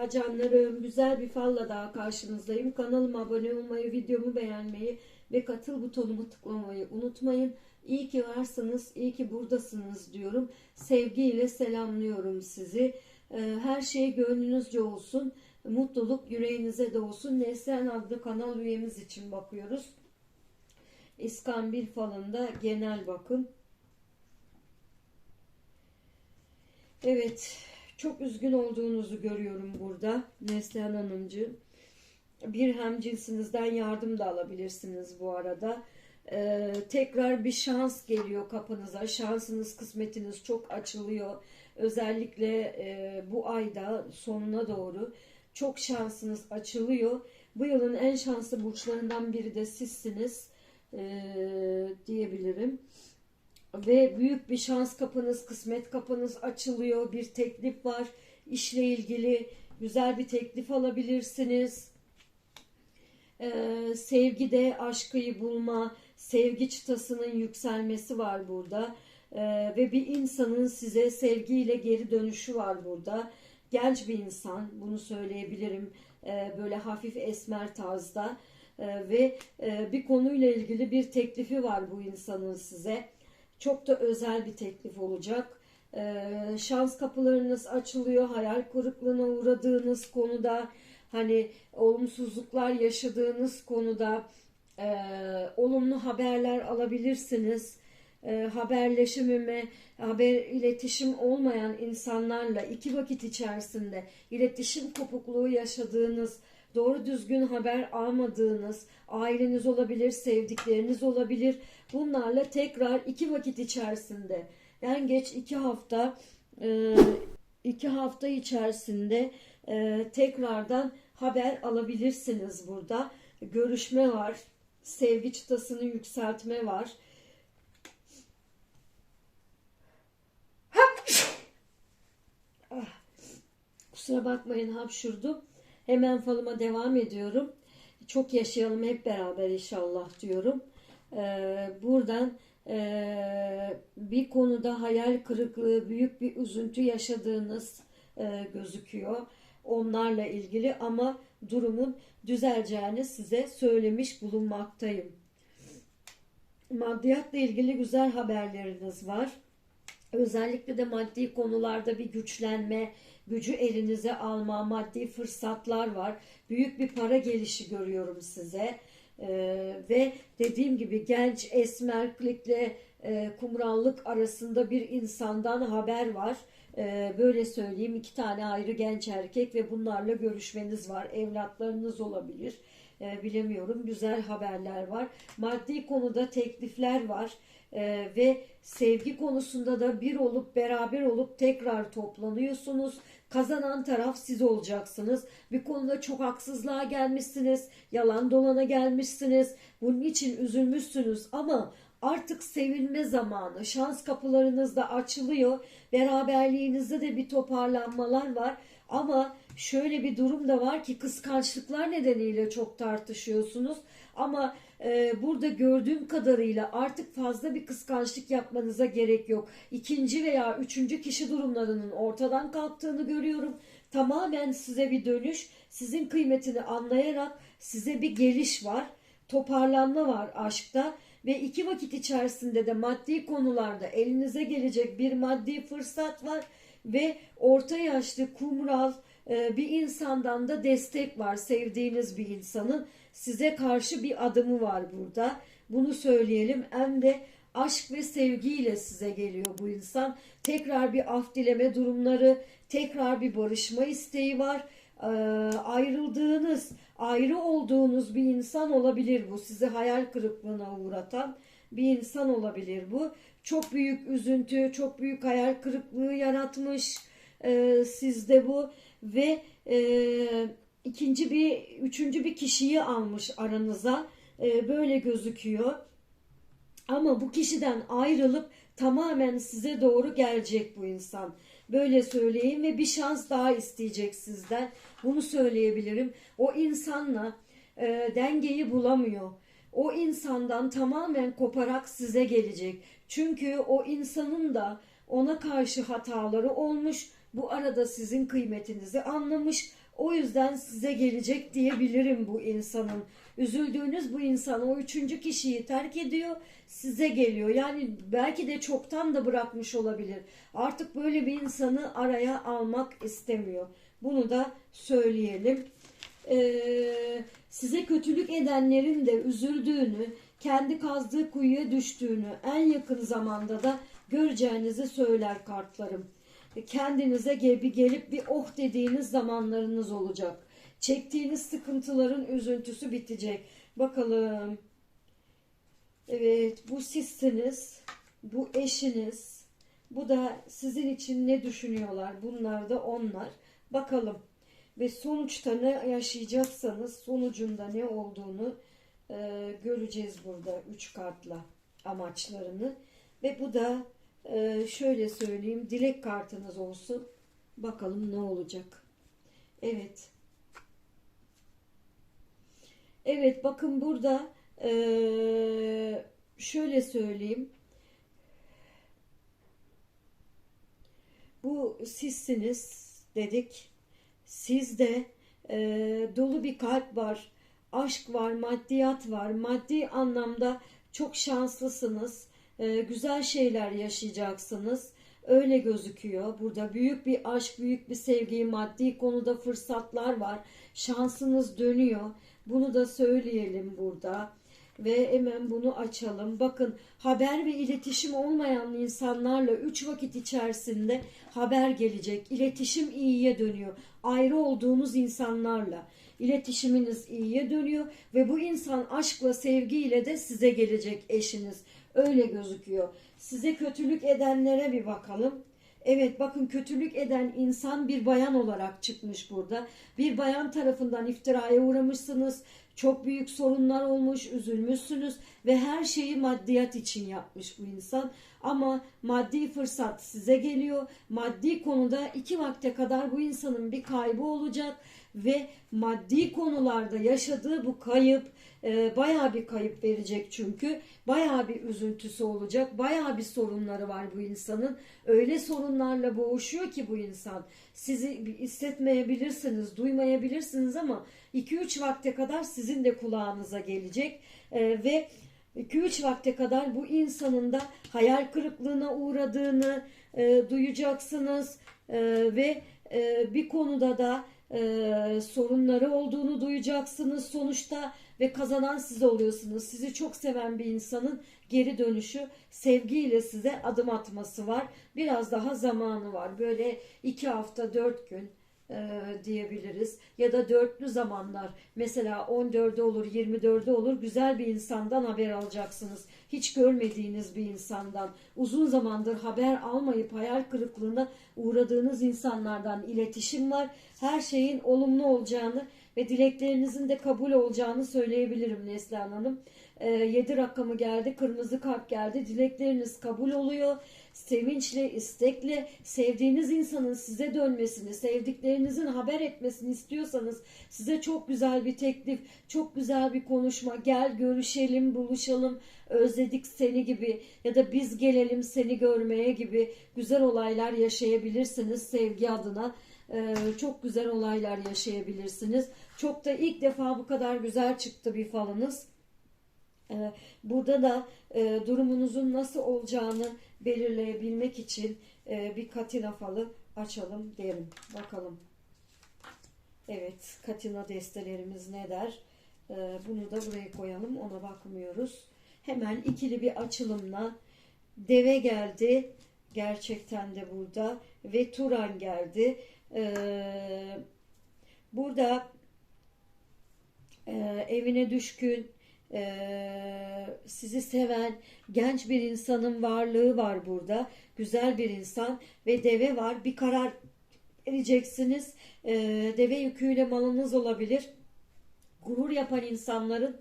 Merhaba canlarım. Güzel bir falla daha karşınızdayım. Kanalıma abone olmayı, videomu beğenmeyi ve katıl butonumu tıklamayı unutmayın. İyi ki varsınız, iyi ki buradasınız diyorum. Sevgiyle selamlıyorum sizi. Ee, Her şey gönlünüzce olsun. Mutluluk yüreğinize de olsun. Neslihan adlı kanal üyemiz için bakıyoruz. İskambil falında genel bakım. Evet, çok üzgün olduğunuzu görüyorum burada Neslihan Hanımcığım. Bir hem cinsinizden yardım da alabilirsiniz bu arada. Ee, tekrar bir şans geliyor kapınıza. Şansınız, kısmetiniz çok açılıyor. Özellikle e, bu ayda sonuna doğru çok şansınız açılıyor. Bu yılın en şanslı burçlarından biri de sizsiniz ee, diyebilirim ve büyük bir şans kapınız, kısmet kapınız açılıyor. Bir teklif var. İşle ilgili güzel bir teklif alabilirsiniz. Ee, sevgide aşkıyı bulma, sevgi çıtasının yükselmesi var burada. Ee, ve bir insanın size sevgiyle geri dönüşü var burada. Genç bir insan, bunu söyleyebilirim. Ee, böyle hafif esmer tarzda. Ee, ve e, bir konuyla ilgili bir teklifi var bu insanın size. Çok da özel bir teklif olacak. Ee, şans kapılarınız açılıyor. Hayal kırıklığına uğradığınız konuda hani olumsuzluklar yaşadığınız konuda e, olumlu haberler alabilirsiniz. E, haberleşimime, haber iletişim olmayan insanlarla iki vakit içerisinde iletişim kopukluğu yaşadığınız, doğru düzgün haber almadığınız, aileniz olabilir, sevdikleriniz olabilir. Bunlarla tekrar iki vakit içerisinde, en geç iki hafta, e, iki hafta içerisinde e, tekrardan haber alabilirsiniz burada. Görüşme var, sevgi çıtasını yükseltme var. Ah, Kusura bakmayın hapşurdum. Hemen falıma devam ediyorum. Çok yaşayalım hep beraber inşallah diyorum. Ee, buradan e, bir konuda hayal kırıklığı, büyük bir üzüntü yaşadığınız e, gözüküyor. Onlarla ilgili ama durumun düzeleceğini size söylemiş bulunmaktayım. Maddiyatla ilgili güzel haberleriniz var. Özellikle de maddi konularda bir güçlenme, gücü elinize alma, maddi fırsatlar var. Büyük bir para gelişi görüyorum size. Ee, ve dediğim gibi genç esmerlikle e, kumrallık arasında bir insandan haber var. Ee, böyle söyleyeyim iki tane ayrı genç erkek ve bunlarla görüşmeniz var. Evlatlarınız olabilir. Ee, bilemiyorum. Güzel haberler var. Maddi konuda teklifler var. Ee, ve sevgi konusunda da bir olup beraber olup tekrar toplanıyorsunuz. Kazanan taraf siz olacaksınız. Bir konuda çok haksızlığa gelmişsiniz. Yalan dolana gelmişsiniz. Bunun için üzülmüşsünüz ama artık sevilme zamanı. Şans kapılarınız da açılıyor. Beraberliğinizde de bir toparlanmalar var. Ama şöyle bir durum da var ki kıskançlıklar nedeniyle çok tartışıyorsunuz. Ama e, burada gördüğüm kadarıyla artık fazla bir kıskançlık yapmanıza gerek yok. İkinci veya üçüncü kişi durumlarının ortadan kalktığını görüyorum. Tamamen size bir dönüş, sizin kıymetini anlayarak size bir geliş var. Toparlanma var aşkta ve iki vakit içerisinde de maddi konularda elinize gelecek bir maddi fırsat var ve orta yaşlı kumral e, bir insandan da destek var. Sevdiğiniz bir insanın size karşı bir adımı var burada. Bunu söyleyelim. Hem de aşk ve sevgiyle size geliyor bu insan. Tekrar bir af dileme durumları tekrar bir barışma isteği var. Ee, ayrıldığınız ayrı olduğunuz bir insan olabilir bu sizi hayal kırıklığına uğratan bir insan olabilir bu çok büyük üzüntü çok büyük hayal kırıklığı yaratmış e, sizde bu ve e, ikinci bir üçüncü bir kişiyi almış aranıza E, böyle gözüküyor ama bu kişiden ayrılıp tamamen size doğru gelecek bu insan. Böyle söyleyeyim ve bir şans daha isteyecek sizden. Bunu söyleyebilirim. O insanla e, dengeyi bulamıyor. O insandan tamamen koparak size gelecek. Çünkü o insanın da ona karşı hataları olmuş. Bu arada sizin kıymetinizi anlamış. O yüzden size gelecek diyebilirim bu insanın. Üzüldüğünüz bu insan o üçüncü kişiyi terk ediyor, size geliyor. Yani belki de çoktan da bırakmış olabilir. Artık böyle bir insanı araya almak istemiyor. Bunu da söyleyelim. Ee, size kötülük edenlerin de üzüldüğünü, kendi kazdığı kuyuya düştüğünü en yakın zamanda da göreceğinizi söyler kartlarım. Kendinize bir gelip bir oh dediğiniz zamanlarınız olacak. Çektiğiniz sıkıntıların üzüntüsü bitecek. Bakalım. Evet bu sizsiniz. Bu eşiniz. Bu da sizin için ne düşünüyorlar? Bunlar da onlar. Bakalım. Ve sonuçta ne yaşayacaksanız sonucunda ne olduğunu e, göreceğiz burada üç kartla amaçlarını. Ve bu da e, şöyle söyleyeyim dilek kartınız olsun. Bakalım ne olacak. Evet. Evet bakın burada e, şöyle söyleyeyim. Bu sizsiniz dedik. Sizde e, dolu bir kalp var, aşk var, maddiyat var. Maddi anlamda çok şanslısınız. E, güzel şeyler yaşayacaksınız. Öyle gözüküyor. Burada büyük bir aşk, büyük bir sevgi, maddi konuda fırsatlar var. Şansınız dönüyor. Bunu da söyleyelim burada. Ve hemen bunu açalım. Bakın haber ve iletişim olmayan insanlarla 3 vakit içerisinde haber gelecek. İletişim iyiye dönüyor. Ayrı olduğunuz insanlarla iletişiminiz iyiye dönüyor ve bu insan aşkla sevgiyle de size gelecek eşiniz. Öyle gözüküyor. Size kötülük edenlere bir bakalım. Evet bakın kötülük eden insan bir bayan olarak çıkmış burada. Bir bayan tarafından iftiraya uğramışsınız. Çok büyük sorunlar olmuş, üzülmüşsünüz ve her şeyi maddiyat için yapmış bu insan. Ama maddi fırsat size geliyor. Maddi konuda iki vakte kadar bu insanın bir kaybı olacak ve maddi konularda yaşadığı bu kayıp e, bayağı bir kayıp verecek çünkü. Bayağı bir üzüntüsü olacak. Bayağı bir sorunları var bu insanın. Öyle sorunlarla boğuşuyor ki bu insan. Sizi hissetmeyebilirsiniz, duymayabilirsiniz ama 2-3 vakte kadar sizin de kulağınıza gelecek. E, ve 2-3 vakte kadar bu insanın da hayal kırıklığına uğradığını e, duyacaksınız E, ve e, bir konuda da e, sorunları olduğunu duyacaksınız sonuçta ve kazanan siz oluyorsunuz. Sizi çok seven bir insanın geri dönüşü sevgiyle size adım atması var. Biraz daha zamanı var. Böyle iki hafta dört gün e, diyebiliriz. Ya da dörtlü zamanlar. Mesela 14'ü olur, 24'ü olur. Güzel bir insandan haber alacaksınız. Hiç görmediğiniz bir insandan. Uzun zamandır haber almayıp hayal kırıklığına uğradığınız insanlardan iletişim var. Her şeyin olumlu olacağını ve dileklerinizin de kabul olacağını söyleyebilirim Neslihan Hanım. 7 rakamı geldi, kırmızı kart geldi. Dilekleriniz kabul oluyor. Sevinçle, istekle sevdiğiniz insanın size dönmesini, sevdiklerinizin haber etmesini istiyorsanız size çok güzel bir teklif, çok güzel bir konuşma, gel görüşelim, buluşalım, özledik seni gibi ya da biz gelelim seni görmeye gibi güzel olaylar yaşayabilirsiniz sevgi adına. Ee, çok güzel olaylar yaşayabilirsiniz. Çok da ilk defa bu kadar güzel çıktı bir falınız. Ee, Burada da e, durumunuzun nasıl olacağını belirleyebilmek için e, bir katina falı açalım derim. Bakalım. Evet, katina destelerimiz ne der? E, bunu da buraya koyalım. Ona bakmıyoruz. Hemen ikili bir açılımla deve geldi. Gerçekten de burada. Ve Turan geldi. E, burada e, evine düşkün, ee, sizi seven genç bir insanın varlığı var burada. Güzel bir insan ve deve var. Bir karar vereceksiniz. Ee, deve yüküyle malınız olabilir. Gurur yapan insanların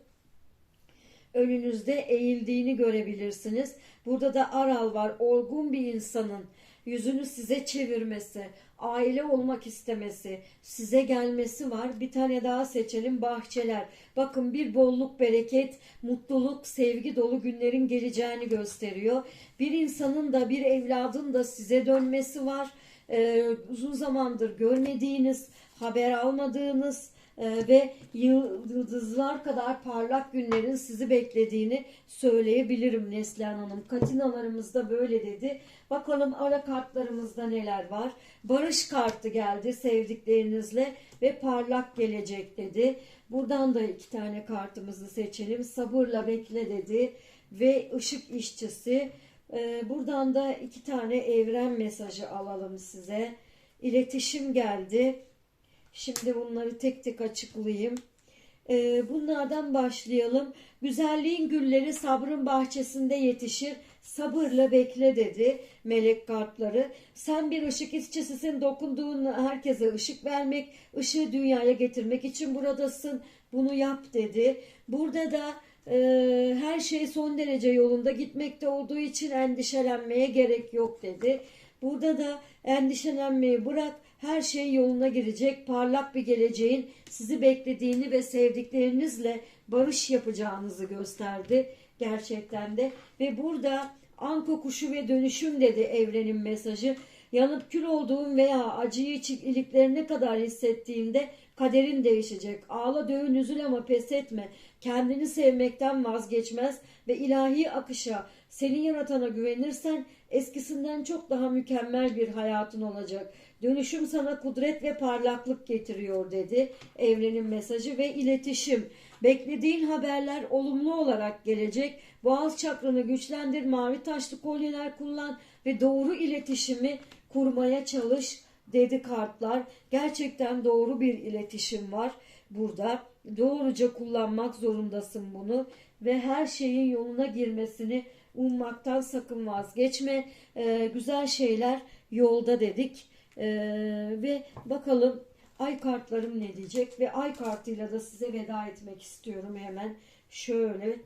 önünüzde eğildiğini görebilirsiniz. Burada da aral var. Olgun bir insanın yüzünü size çevirmesi, aile olmak istemesi, size gelmesi var. Bir tane daha seçelim bahçeler. Bakın bir bolluk, bereket, mutluluk, sevgi dolu günlerin geleceğini gösteriyor. Bir insanın da bir evladın da size dönmesi var. Ee, uzun zamandır görmediğiniz, haber almadığınız e, ve yıldızlar kadar parlak günlerin sizi beklediğini söyleyebilirim Neslihan Hanım. Katinalarımız da böyle dedi. Bakalım ara kartlarımızda neler var. Barış kartı geldi sevdiklerinizle ve parlak gelecek dedi. Buradan da iki tane kartımızı seçelim. Sabırla bekle dedi ve ışık işçisi. Ee, buradan da iki tane evren mesajı alalım size. İletişim geldi. Şimdi bunları tek tek açıklayayım. Ee, bunlardan başlayalım. Güzelliğin gülleri sabrın bahçesinde yetişir. Sabırla bekle dedi melek kartları. Sen bir ışık işçisisin. Dokunduğun herkese ışık vermek, ışığı dünyaya getirmek için buradasın. Bunu yap dedi. Burada da e, her şey son derece yolunda gitmekte olduğu için endişelenmeye gerek yok dedi. Burada da endişelenmeyi bırak. Her şey yoluna girecek. Parlak bir geleceğin sizi beklediğini ve sevdiklerinizle barış yapacağınızı gösterdi gerçekten de. Ve burada anko kuşu ve dönüşüm dedi evrenin mesajı. Yanıp kül olduğun veya acıyı iliklerine kadar hissettiğinde kaderin değişecek. Ağla dövün üzül ama pes etme. Kendini sevmekten vazgeçmez ve ilahi akışa seni yaratana güvenirsen eskisinden çok daha mükemmel bir hayatın olacak. Dönüşüm sana kudret ve parlaklık getiriyor dedi evrenin mesajı ve iletişim. Beklediğin haberler olumlu olarak gelecek. Boğaz çakranı güçlendir, mavi taşlı kolyeler kullan ve doğru iletişimi kurmaya çalış dedi kartlar. Gerçekten doğru bir iletişim var burada. Doğruca kullanmak zorundasın bunu ve her şeyin yoluna girmesini ummaktan sakın vazgeçme. Ee, güzel şeyler yolda dedik. Ee, ve bakalım ay kartlarım ne diyecek ve ay kartıyla da size veda etmek istiyorum hemen. Şöyle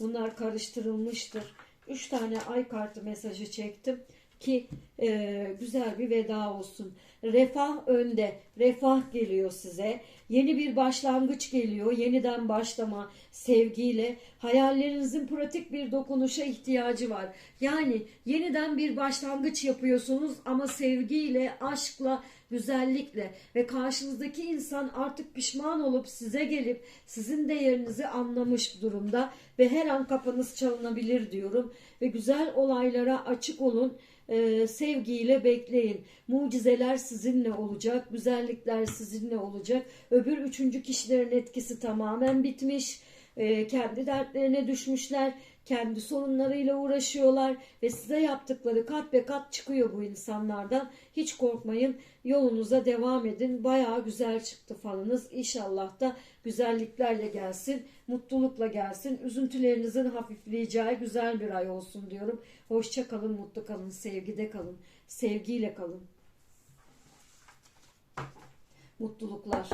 bunlar karıştırılmıştır. 3 tane ay kartı mesajı çektim ki e, güzel bir veda olsun. Refah önde, refah geliyor size. Yeni bir başlangıç geliyor, yeniden başlama sevgiyle. Hayallerinizin pratik bir dokunuşa ihtiyacı var. Yani yeniden bir başlangıç yapıyorsunuz ama sevgiyle, aşkla, güzellikle ve karşınızdaki insan artık pişman olup size gelip sizin değerinizi anlamış durumda ve her an kapınız çalınabilir diyorum ve güzel olaylara açık olun e, sevgiyle bekleyin. Mucizeler sizinle olacak, güzellikler sizinle olacak. Öbür üçüncü kişilerin etkisi tamamen bitmiş. E, kendi dertlerine düşmüşler, kendi sorunlarıyla uğraşıyorlar ve size yaptıkları kat be kat çıkıyor bu insanlardan. Hiç korkmayın, yolunuza devam edin. Bayağı güzel çıktı falınız. İnşallah da güzelliklerle gelsin, mutlulukla gelsin. Üzüntülerinizin hafifleyeceği güzel bir ay olsun diyorum. Hoşça kalın, mutlu kalın, sevgide kalın, sevgiyle kalın. Mutluluklar.